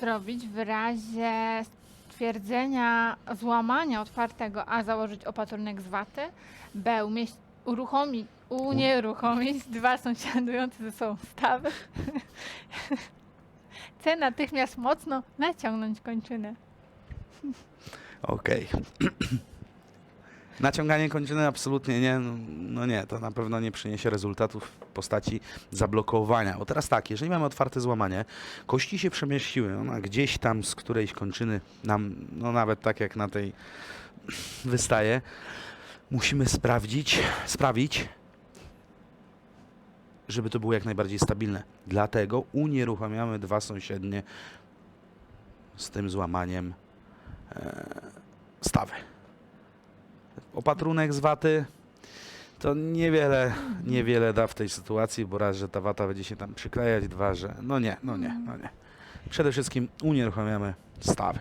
zrobić w razie stwierdzenia złamania otwartego A założyć opatrunek z waty, B umieść, uruchomić, unieruchomić dwa sąsiadujące ze sobą stawy, C natychmiast mocno naciągnąć kończynę. Okej. Naciąganie kończyny absolutnie nie, no, no nie, to na pewno nie przyniesie rezultatów w postaci zablokowania. Bo teraz tak, jeżeli mamy otwarte złamanie, kości się przemieściły, ona gdzieś tam z którejś kończyny nam, no nawet tak jak na tej wystaje, musimy sprawdzić, sprawić, żeby to było jak najbardziej stabilne. Dlatego unieruchamiamy dwa sąsiednie z tym złamaniem e, stawy. Opatrunek z waty to niewiele, niewiele da w tej sytuacji, bo raz, że ta wata będzie się tam przyklejać, dwa, że no nie, no nie, no nie. Przede wszystkim unieruchamiamy stawy.